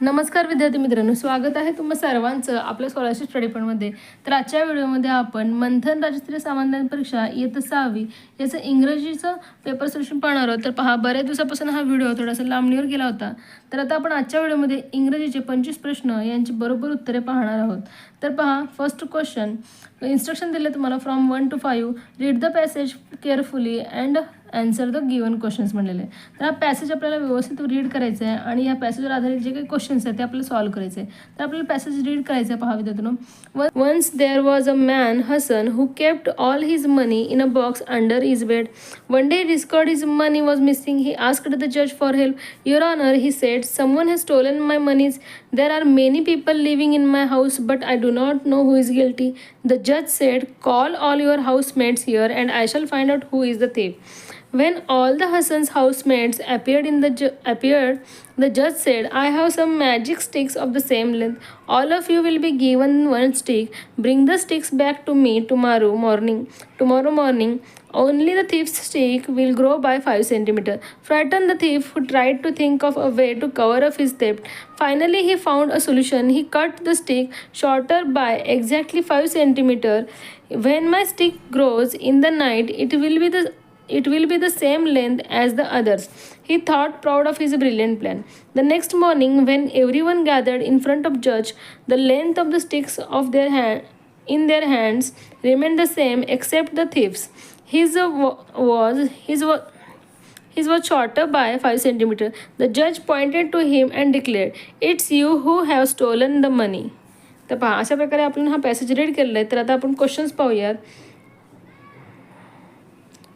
नमस्कार विद्यार्थी मित्रांनो स्वागत आहे तुम्हा सर्वांचं आपल्या स्कॉलरशिप स्टडी पॉईंटमध्ये तर आजच्या व्हिडिओमध्ये आपण मंथन राज्यस्तरीय सामान्य परीक्षा इयत्ता सहावी याचं इंग्रजीचं पेपर सोल्युशन पाहणार आहोत. तर पहा बऱ्याच दिवसापासून हा व्हिडिओ थोडासा लांबणीवर गेला होता. तर आता आपण आजच्या व्हिडिओमध्ये इंग्रजीचे पंचवीस प्रश्न यांची बरोबर उत्तरे पाहणार आहोत. तर पहा फर्स्ट क्वेश्चन इन्स्ट्रक्शन दिले तुम्हाला from one to five read the passage carefully and answer the given questions म्हणलेले. तर हा पॅसेज आपल्याला व्यवस्थित रीड करायचं आहे आणि या पॅसेजवर आधारित जे काही क्वेश्चन्स आहेत ते आपल्याला सॉल्व्ह करायचे आहे. तर आपल्याला पॅसेज रीड करायचं आहे पहा विद्यार्थ्यांनो. Once there was a man Hasan who kept all his money in a box under his bed one day discovered his money was missing he asked the जज for help your honour he said someone has stolen my moneys there are many people living in my house but I do do not know who is guilty. The judge said, Call all your housemates here and I shall find out who is the thief. When all the Hassan's housemates appeared in the appeared, the judge said, "I have some magic sticks of the same length. All of you will be given one stick. Bring the sticks back to me tomorrow morning. Tomorrow morning, only the thief's stick will grow by five centimeter. Frightened the thief, who tried to think of a way to cover up his theft. Finally, he found a solution. He cut the stick shorter by exactly five centimeter. When my stick grows in the night, it will be the it will be the same length as the others. He thought proud of his brilliant plan. The next morning, when everyone gathered in front of judge, the length of the sticks of their hand in their hands remained the same except the thieves. His uh, wa- was his was his was shorter by 5 centimeter. The judge pointed to him and declared, It's you who have stolen the money. तर पहा अशा प्रकारे आपण हा passage read केलेला आहे तर आता आपण क्वेश्चन्स पाहूयात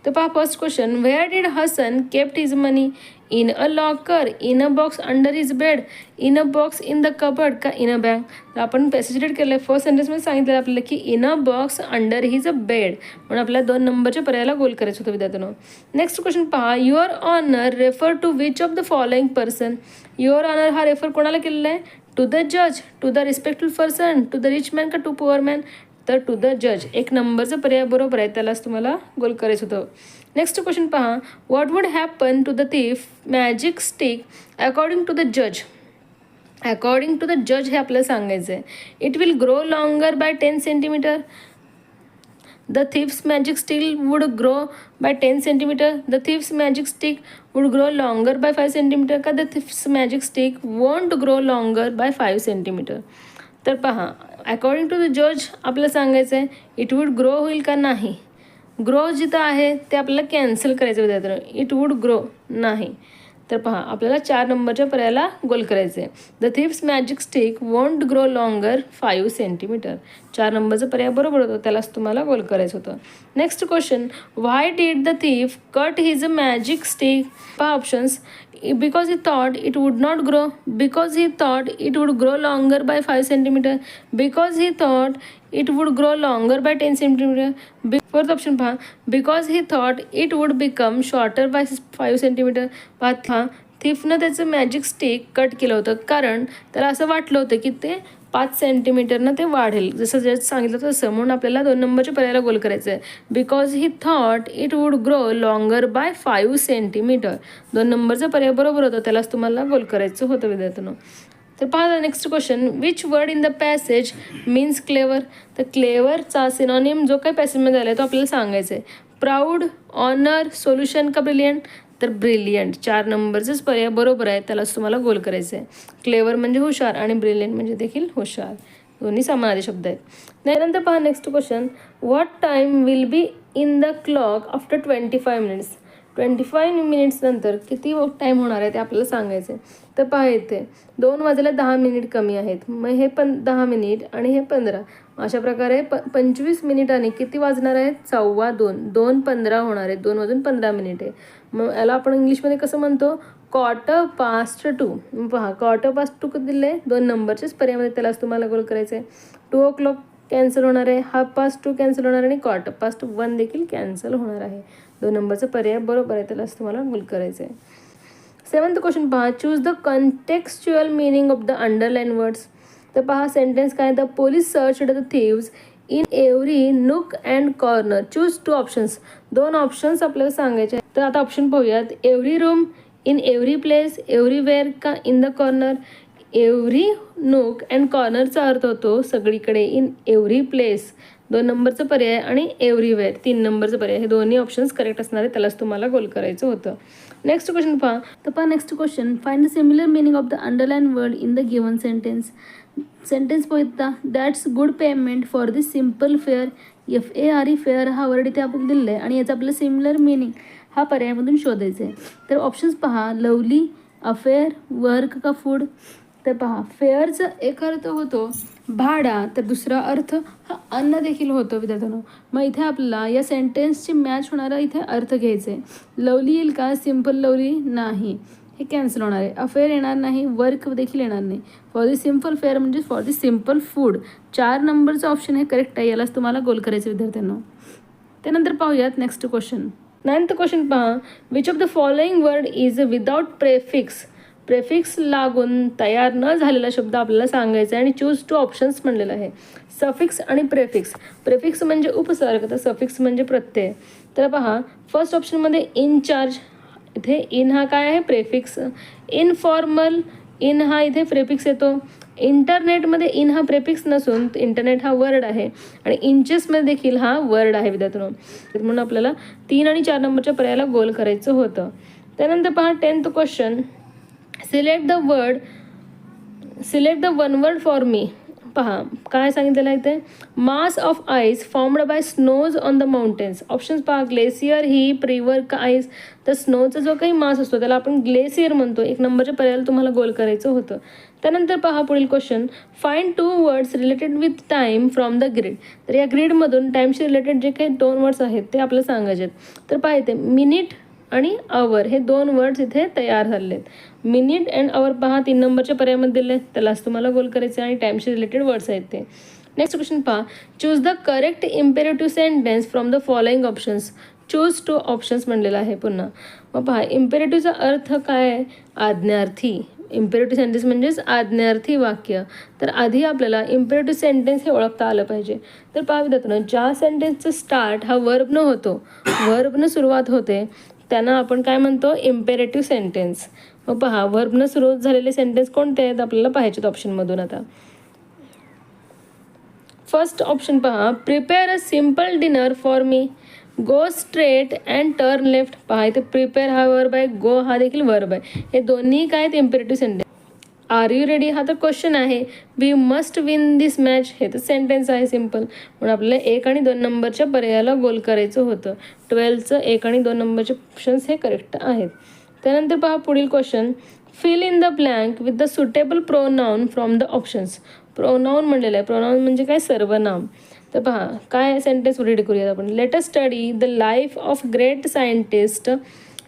तर पहा first question where did Hasan kept his money in a locker in a box under his bed in a box in the cupboard का इन अ बॅग तर आपण पॅसेज रीड केलं आहे फर्स्ट सेंटेन्समध्ये सांगितलं आपल्याला की in a box under his a bed म्हणून आपल्याला दोन नंबरच्या पर्यायाला गोल करायचं होतं विद्यार्थ्यांनो. नेक्स्ट क्वेश्चन पहा your honour refer to which of the following person your honour हा रेफर कोणाला केलेला आहे? टू द जज to the respectful person to the rich man का टू पुअर मॅन तर टू द जज एक नंबरचा पर्याय बरोबर आहे त्यालाच तुम्हाला गोल करायचं होतं. नेक्स्ट क्वेश्चन पहा. What would happen to the thief magic stick according to the जज अकॉर्डिंग टू द जज हे आपल्याला सांगायचं आहे it will grow longer by ten centimetre the थिफ्स magic stick would grow by ten centimetre the थिफ्स magic stick would grow longer by five centimetre का the थिफ्स magic stick won't grow longer by five centimetre तर पहा according to the जज आपल्याला सांगायचं आहे it would grow होईल का नाही? ग्रो जिथं आहे ते आपल्याला कॅन्सल करायचं विद्यार्थ्यांनो इट वुड ग्रो नाही. तर पहा आपल्याला चार नंबरच्या पर्यायाला गोल करायचं आहे the thief's magic stick won't grow longer five centimetre चार नंबरचा पर्याय बरोबर होतं त्यालाच तुम्हाला गोल करायचं होतं. Next question why did the thief cut his a magic stick पहा options because he thought it would not grow because he thought it would grow longer by 5 centimeter because he thought it would grow longer by 10 centimeter Be- fourth option पहा because he thought it would become shorter by 5 centimeter पहा थिफनं त्याचं magic stick cut केलं होतं कारण त्याला असं वाटलं होतं की ते पाच सेंटीमीटरनं ते वाढेल. जसं जे सांगितलं तसं. म्हणून आपल्याला दोन नंबरच्या पर्यायाला गोल करायचं आहे because he thought it would grow longer by five centimetre दोन नंबरचा पर्याय बरोबर होता. त्यालाच तुम्हाला गोल करायचं होतं विद्यार्थ्यांना. तर पहा next question which word in the passage means clever तर क्लेवरचा सिनॉनिम जो काही पॅसेजमध्ये आला आहे तो आपल्याला सांगायचा आहे प्राऊड ऑनर सोल्युशन का ब्रिलियंट तर ब्रिलियंट. चार नंबरचेच पर्याय बरोबर आहे त्यालाच तुम्हाला गोल करायचं आहे क्लेवर म्हणजे हुशार आणि ब्रिलियंट म्हणजे देखील हुशार. दोन्ही समानार्थी शब्द आहेत. त्यानंतर पहा next question what time will be in the clock after twenty five minutes twenty five minutes नंतर किती टाईम होणार आहे ते आपल्याला सांगायचं आहे तर पहा येते दोन वाजायला दहा मिनिट कमी आहेत. मग हे पण दहा मिनिट आणि हे पंधरा. अशा प्रकारे प पंचवीस मिनिटांनी किती वाजणार आहेत सव्वा दोन. दोन पंधरा होणार आहेत दोन वाजून पंधरा मिनिट आहे. मग याला आपण इंग्लिशमध्ये कसं म्हणतो? क्वार्टर पास्ट टू पहा क्वार्टर पास्ट टू कधी दिलं आहे दोन नंबरच्याच पर्यायमध्ये त्यालाच तुम्हाला गोल करायचं आहे टू ओ क्लॉक कॅन्सल होणार आहे. हाफ पास्ट टू कॅन्सल होणार आहे आणि क्वार्टर पास्ट वन देखील कॅन्सल होणार आहे. दोन नंबरचा पर्याय बरोबर आहे त्यालाच तुम्हाला गोल करायचं आहे सेवन्थ क्वेश्चन पहा. Choose the contextual meaning of the underline words तर पहा सेंटेन्स काय the police search the thieves in every nook and corner choose two options दोन ऑप्शन्स आपल्याला सांगायचे तर आता ऑप्शन पाहूयात. Every room in every place everywhere का in the corner every nook and कॉर्नरचा अर्थ होतो सगळीकडे. इन एव्हरी प्लेस दोन नंबरचं पर्याय आणि एव्हरीवेअर तीन नंबरचं पर्याय. हे दोन्ही ऑप्शन्स करेक्ट असणार आहे त्यालाच तुम्हाला गोल करायचं होतं. नेक्स्ट क्वेश्चन पहा. तर पहा next question find the similar meaning of the underline word in the given sentence sentence बघितला that's good payment for this simple fair F A R E fair हा वर्ड इथे आपण दिलेला आहे आणि याचा आपलं सिमिलर मिनिंग हा पर्यायामधून शोधायचा आहे तर ऑप्शन्स पहा. लवली अफेअर वर्क का फूड तर पहा. फेअरचा एक अर्थ होतो भाडा. तर दुसरा अर्थ हा अन्न देखील होतो विद्यार्थ्यांनो. मग इथे आपल्याला या सेंटेन्सची मॅच होणारा इथे अर्थ घ्यायचा आहे लवली येईल का? सिंपल लवली नाही. हे कॅन्सल होणार आहे. अफेअर येणार नाही वर्क देखील येणार नाही. फॉर दी सिंपल फेअर म्हणजे फॉर दी सिंपल फूड चार नंबरचं ऑप्शन हे करेक्ट आहे यालाच तुम्हाला गोल करायचं विद्यार्थ्यांना. त्यानंतर पाहूयात नेक्स्ट क्वेश्चन नाईन्थ क्वेश्चन पहा. Which of the following word is without prefix prefix लागून तयार न झालेला शब्द आपल्याला सांगायचा आहे आणि चूज टू ऑप्शन्स म्हणलेलं आहे. सफिक्स आणि प्रेफिक्स प्रेफिक्स म्हणजे उपसर्ग तर सफिक्स म्हणजे प्रत्यय. तर पहा फर्स्ट ऑप्शनमध्ये इन चार्ज इथे इन हा काय आहे? प्रेफिक्स. इनफॉर्मल इन हा इथे प्रेफिक्स येतो. इंटरनेटमध्ये इन हा प्रेफिक्स नसून इंटरनेट हा वर्ड आहे. आणि इंचेसमध्ये देखील हा वर्ड आहे विद्यार्थ्यांनो. म्हणून आपल्याला तीन आणि चार नंबरच्या पर्यायाला गोल करायचं होतं. त्यानंतर पहा tenth question select the word select the one word for me पहा काय सांगितलेलं आहे ते mass of ice formed by snows on the mountains options पहा ग्लेसियर ही प्रिवर आईस तर स्नोचा जो काही मास असतो त्याला आपण ग्लेसियर म्हणतो. एक नंबरच्या पर्यायला तुम्हाला गोल करायचं होतं. त्यानंतर पहा पुढील question fine two words related with time from the grid तर या ग्रीडमधून टाईमशी रिलेटेड जे काही दोन वर्ड्स आहेत ते आपल्याला सांगायचे आहेत. तर पहा इथे मिनिट आणि आवर हे दोन वर्ड्स इथे तयार झाले आहेत मिनिट अँड आवर पहा तीन नंबरच्या पर्यायामध्ये दिले त्यालाच तुम्हाला गोल करायचे आणि टाईमशी रिलेटेड वर्ड्स आहेत ते. नेक्स्ट क्वेश्चन पहा. Choose the correct imperative sentence from the following options choose two options म्हणलेला आहे पुन्हा. मग पहा इम्पेरेटिव्हचा अर्थ काय आहे? आज्ञार्थी. इम्पेरेटिव्ह सेंटेन्स म्हणजेच आज्ञार्थी वाक्य. तर आधी आपल्याला इम्पेरेटिव्ह सेंटेन्स हे ओळखता आलं पाहिजे. तर पहा विद्यार्थ्यांनो ज्या सेंटेन्सचं स्टार्ट हा वर्बनं होतो वर्बनं सुरुवात होते त्यांना आपण काय म्हणतो इम्पेरेटिव्ह सेंटेन्स मग पहा वर्बनं सुरू झालेले सेंटेन्स कोणते आहेत? आपल्याला पाहायचेत ऑप्शनमधून आता. फर्स्ट ऑप्शन पहा prepare a simple dinner for me go straight and turn left पहा इथे प्रिपेअर हा वर्ब आहे गो हा देखील वर्ब आहे. हे दोन्ही काय आहेत? Imperative sentence are you ready हा तर क्वेश्चन आहे. We must win this match हे तर सेंटेन्स आहे सिंपल म्हणून आपल्याला एक आणि दोन नंबरच्या पर्यायाला गोल करायचं होतं. ट्वेल्थचं एक आणि दोन नंबरचे ऑप्शन्स हे करेक्ट आहेत. त्यानंतर पहा पुढील question fill in the blank with the suitable pronoun from the options pronoun म्हणलेलं आहे. प्रोनाऊन म्हणजे काय? सर्वनाम. तर पहा काय सेंटेन्स रीड करूयात आपण? Let study the life of great scientist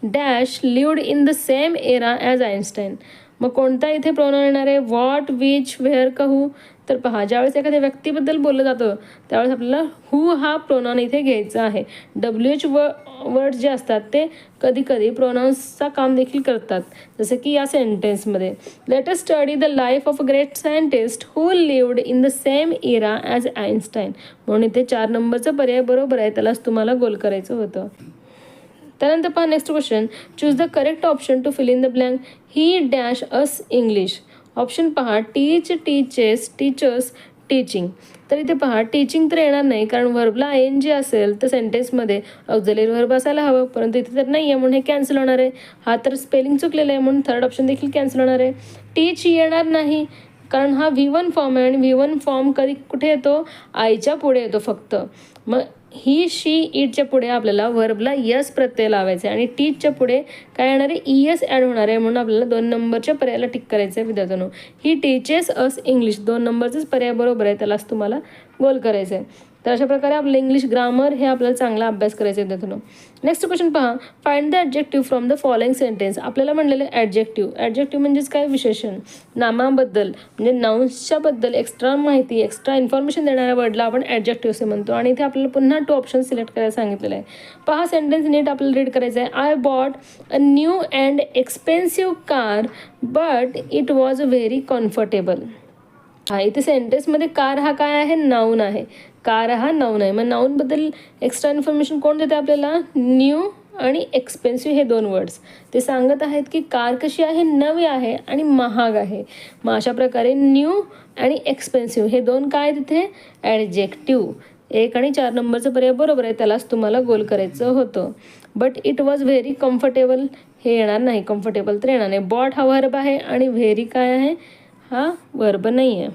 dash lived in the same era as Einstein मग कोणता इथे प्रोनाऊन येणार आहे? व्हॉट विच व्हेअर कहू तर पहा ज्यावेळेस एखाद्या व्यक्तीबद्दल बोललं जातं त्यावेळेस आपल्याला हू हा प्रोनाऊन इथे घ्यायचा आहे. डब्ल्यू एच व वर्ड जे असतात ते कधी कधी प्रोनाऊन्सचा काम देखील करतात. जसं की या सेंटेन्समध्ये let us study the life of a great scientist who lived in the same era as Einstein म्हणून इथे चार नंबरचा पर्याय बरोबर आहे त्यालाच तुम्हाला गोल करायचं होतं. त्यानंतर पहा next question choose the correct option to fill in the blank he dash us English option पहा टीच टीचेस टीचर्स टीचिंग तर इथे पहा टीचिंग तर येणार नाही कारण वर्बला आय एन जी असेल तर सेंटेन्समध्ये ऑक्झिलरी वर्ब असायला हवं. परंतु इथे तर नाही आहे म्हणून हे कॅन्सल होणार आहे. हा तर स्पेलिंग चुकलेला आहे म्हणून थर्ड ऑप्शन देखील कॅन्सल होणार आहे. टीच येणार नाही कारण हा व्ही वन फॉर्म आहे आणि व्ही वन फॉर्म कधी कुठे येतो? आईच्या पुढे येतो फक्त. मग ही शी इटच्या पुढे आपल्याला वर्बला यस प्रत्यय लावायचा आहे आणि टीचच्या पुढे काय येणार आहे? ई एस ॲड होणार आहे म्हणून आपल्याला दोन नंबरच्या पर्यायाला टिक करायचं आहे विद्यार्थ्यांनो. ही टीचेस अस इंग्लिश दोन नंबरचाच पर्याय बरोबर आहे त्यालाच तुम्हाला गोल करायचं आहे तर अशा प्रकारे आपलं इंग्लिश ग्रामर हे आपल्याला चांगला अभ्यास करायचा आहे त्यातून. नेक्स्ट क्वेश्चन पहा. Find the adjective from the following sentence आपल्याला म्हणलेलं ॲडजेक्टिव्ह ॲडजेक्टिव्ह म्हणजेच काय? विशेषण. नामाबद्दल. म्हणजे नाउन्सच्याबद्दल एक्स्ट्रा माहिती एक्स्ट्रा इन्फॉर्मेशन देणाऱ्या वर्डला आपण ॲडजेक्टिव्ह असे म्हणतो. आणि इथे आपल्याला पुन्हा टू ऑप्शन सिलेक्ट करायला सांगितलेलं आहे. पहा सेंटेन्स नीट आपल्याला रीड करायचं आहे. I bought a new and expensive car but it was very comfortable हा इथे सेंटेन्समध्ये कार हा काय आहे? नाऊन आहे. कार हा नाऊन आहे मग नाऊनबद्दल एक्स्ट्रा इन्फॉर्मेशन कोण देते आपल्याला? न्यू आणि एक्सपेन्सिव्ह हे दोन वर्ड्स ते सांगत आहेत की कार कशी आहे? नवी आहे आणि महाग आहे. मग अशा प्रकारे न्यू आणि एक्सपेन्सिव्ह हे दोन काय तिथे ॲडजेक्टिव्ह एक आणि चार नंबरचं पर्याय बरोबर आहे. त्यालाच तुम्हाला गोल करायचं होतं. But it was very comfortable हे येणार नाही. कम्फर्टेबल तर येणार नाही. बॉट हा वर्ब आहे आणि व्हेरी काय आहे? हा वर्ब नाही आहे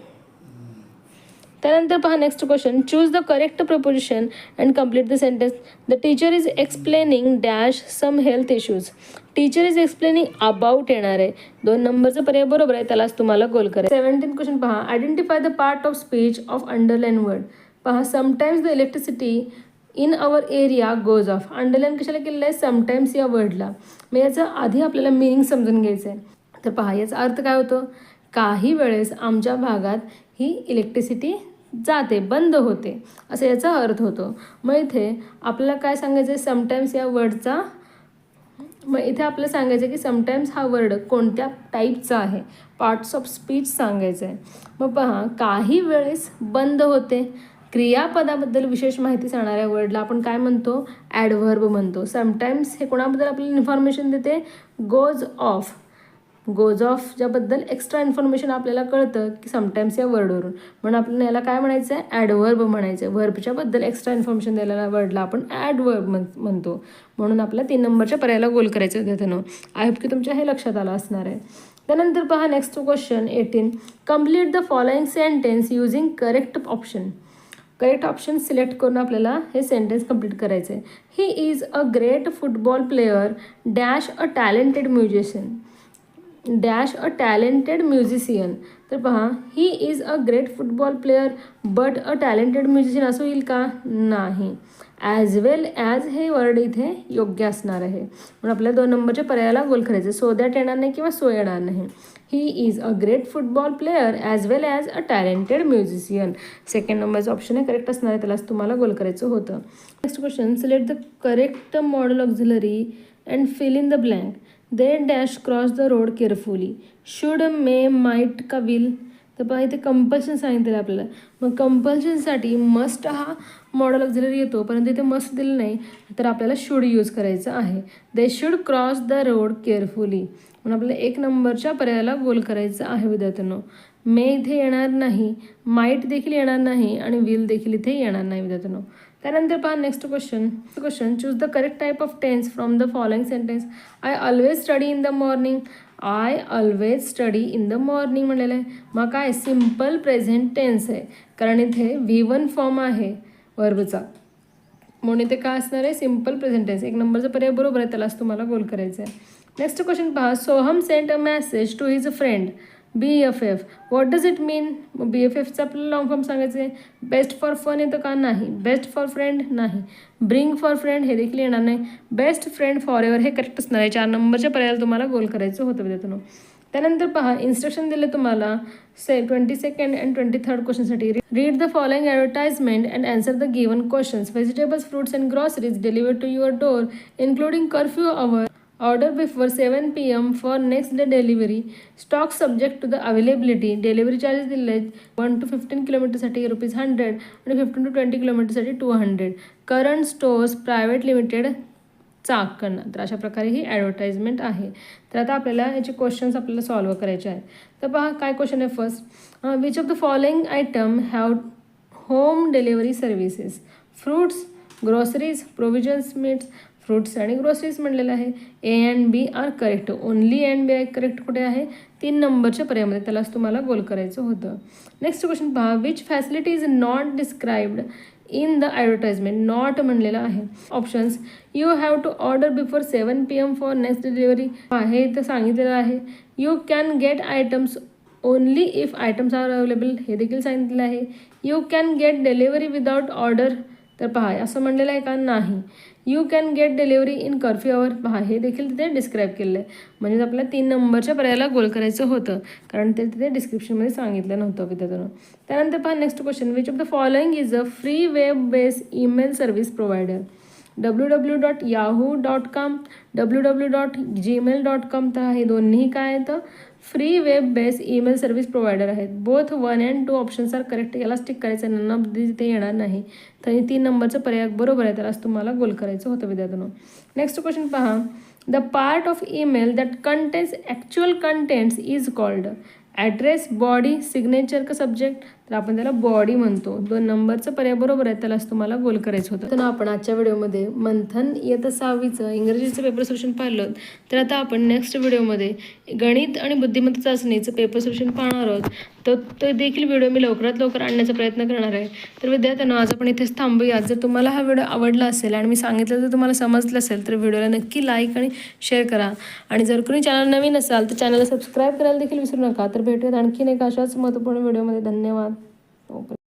त्यानंतर पहा next question choose the correct preposition and complete the sentence the teacher is explaining dash some health issues teacher is explaining about येणार आहे. दोन नंबरचं पर्याय बरोबर आहे त्यालाच तुम्हाला गोल करायचं सेवन्टीन क्वेश्चन पहा. Identify the part of speech of underline word पहा sometimes the electricity in our area goes off underline कशाला केलेलं आहे? समटाईम्स या वर्डला मग याचं आधी आपल्याला मिनिंग समजून घ्यायचं आहे. तर पहा याचा अर्थ काय होतो? काही वेळेस आमच्या भागात ही इलेक्ट्रिसिटी जाते बंद होते असं याचा अर्थ होतो. मग इथे आपल्याला काय सांगायचं आहे समटाईम्स या वर्डचा मग इथे आपल्याला सांगायचं आहे की समटाईम्स हा वर्ड कोणत्या टाईपचा आहे? पार्ट्स ऑफ स्पीच सांगायचं आहे मग पहा काही वेळेस बंद होते. क्रियापदाबद्दल विशेष माहिती सांगणाऱ्या वर्डला आपण काय म्हणतो? ॲडव्हर्ब म्हणतो. समटाईम्स हे कोणाबद्दल आपल्याला इन्फॉर्मेशन देते? गोज ऑफ गोज ऑफच्याबद्दल एक्स्ट्रा इन्फॉर्मेशन आपल्याला कळतं की समटाईम्स या वर्डवरून म्हणून आपल्याला याला काय म्हणायचं आहे ॲडवर्ब म्हणायचं आहे वर्बच्याबद्दल एक्स्ट्रा इन्फॉर्मेशन द्यायला वर्डला आपण ॲडवर्ब म्हण म्हणतो. म्हणून आपल्या तीन नंबरच्या पर्यायाला गोल करायचं विद्यार्थ्यानं आय होप की तुमच्या हे लक्षात आलं असणार आहे. त्यानंतर पहा next question eighteen complete the following sentence using correct option correct option select करून आपल्याला हे सेंटेन्स कंप्लीट करायचं आहे he is a great football player dash a talented musician dash a talented musician तर पहा he is a great football player but a talented musician असं होईल का? नाही. ॲज वेल ॲज हे वर्ड इथे योग्य असणार आहे. म्हणून आपल्या दोन नंबरच्या पर्यायाला गोल करायचं सो दॅट येणार नाही किंवा सो येणार नाही. He is a great football player as well as a talented musician second नंबरचं ऑप्शन हे करेक्ट असणार आहे. त्यालाच तुम्हाला गोल करायचं होतं. Next question select the correct modal auxiliary and fill in the blank they dash cross the road carefully should may might का विल तर पहा इथे कंपल्शन सांगितलेलं आपल्याला. मग कंपल्शनसाठी मस्ट हा मॉडल ऑक्झिलरी येतो परंतु इथे मस्ट दिलं नाही. तर आपल्याला शूड यूज करायचं आहे. They should cross the road carefully म्हणून आपल्याला एक नंबरच्या पर्यायाला गोल करायचं आहे विद्यार्थ्यांनो. मे इथे येणार नाही माईट देखील येणार नाही आणि विल देखील इथे येणार नाही विद्यार्थ्यांनो. त्यानंतर पहा next question question choose the correct type of tense from the following sentence I always study in the morning I always study in the morning म्हणलेलं आहे मग काय? सिंपल प्रेझेंट टेन्स आहे. कारण इथे व्ही वन फॉर्म आहे वर्बचा म्हणून इथे काय असणार आहे? सिंपल प्रेझेंट टेन्स एक नंबरचा पर्याय बरोबर आहे त्यालाच तुम्हाला गोल करायचं आहे. नेक्स्ट क्वेश्चन पहा. Soham sent a message to his friend B F F what does it mean B F एफचा आपल्याला लॉंग फॉर्म सांगायचं आहे बेस्ट फॉर फन येतं का? नाही. बेस्ट फॉर फ्रेंड नाही. ब्रिंग फॉर फ्रेंड हे देखील येणार नाही. बेस्ट फ्रेंड फॉर एवर हे करेक्ट असणार आहे. चार नंबरच्या पर्यायाला तुम्हाला गोल करायचं होतं विद्यार्थ्यांनो. त्यानंतर पहा इन्स्ट्रक्शन दिले तुम्हाला. Say twenty second and twenty third क्वेश्चनसाठी read the following advertisement and answer the given questions vegetables fruits and groceries deliver to your door including curfew hour order before seven P M for next day delivery stock subject to the availability delivery charges दिले आहेत one to fifteen किलोमीटरसाठी rupees hundred आणि fifteen to twenty किलोमीटरसाठी two hundred current stores private limited Chakan. तर अशा प्रकारे ही advertisement आहे. तर आता आपल्याला याचे क्वेश्चन्स आपल्याला सॉल्व करायचे आहेत. तर पहा काय क्वेश्चन आहे first which of the following item have home delivery services fruits groceries provisions meats fruits आणि ग्रोसरीज म्हणलेलं आहे. A and B are correct only and B I correct कुठे आहे? तीन नंबरच्या पर्यायामध्ये त्यालाच तुम्हाला गोल करायचं होतं. नेक्स्ट क्वेश्चन पहा. Which facility is not described in the advertisement not म्हणलेलं आहे. Options you have to order before seven P M for next delivery हे इथं सांगितलेलं आहे. You can get items only if items are available हे देखील सांगितलेलं आहे. You can get delivery without order तर पहा असं म्हणलेलं आहे का? नाही. You can get delivery in curfew hour पहा हे देखील तिथे डिस्क्राईब केलेलं आहे. म्हणजे आपल्या तीन नंबरच्या पर्यायाला गोल करायचं होतं. कारण ते तिथे डिस्क्रिप्शनमध्ये सांगितलं नव्हतं विद्यार्थ्यानं त्यानंतर पहा next question which of the following is a free web base email service provider W W dot Yahoo dot com W W dot Gmail dot com तर हे दोन्ही काय आहेत? Free web base email service provider आहेत. Both one and two options are correct यालाच tick करायचं none of तिथे येणार नाही. तर तीन नंबरचं पर्याय बरोबर आहे त्यालाच तुम्हाला गोल करायचं होतं विद्यार्थ्यांनो. नेक्स्ट क्वेश्चन पहा. The part of email that contains actual contents is called address body signature का सब्जेक्ट तर आपण त्याला बॉडी म्हणतो. दोन नंबरचं पर्याय बरोबर आहे त्यालाच तुम्हाला गोल करायचं होतं. तर आपण आजच्या व्हिडिओमध्ये मंथन इयत्ता सहावीचं इंग्रजीचं पेपर सोल्युशन पाहिलं. तर आता आपण नेक्स्ट व्हिडिओमध्ये गणित आणि बुद्धिमत्ता चाचणीचं पेपर सोल्युशन पाहणार आहोत. तर तो देखील व्हिडिओ मी लवकरात लवकर आणण्याचा प्रयत्न करणार आहे. तर विद्यार्थ्यांना आज आपण इथेच थांबूया. जर तुम्हाला हा व्हिडिओ आवडला असेल आणि मी सांगितलं जर तुम्हाला समजलं असेल तर व्हिडिओला नक्की लाईक आणि शेअर करा. आणि जर कोणी चॅनल नवीन असाल तर चॅनलला सबस्क्राईब करायला देखील विसरू नका. तर भेटूयात आणखीन एक अशाच महत्त्वपूर्ण व्हिडिओमध्ये. धन्यवाद. open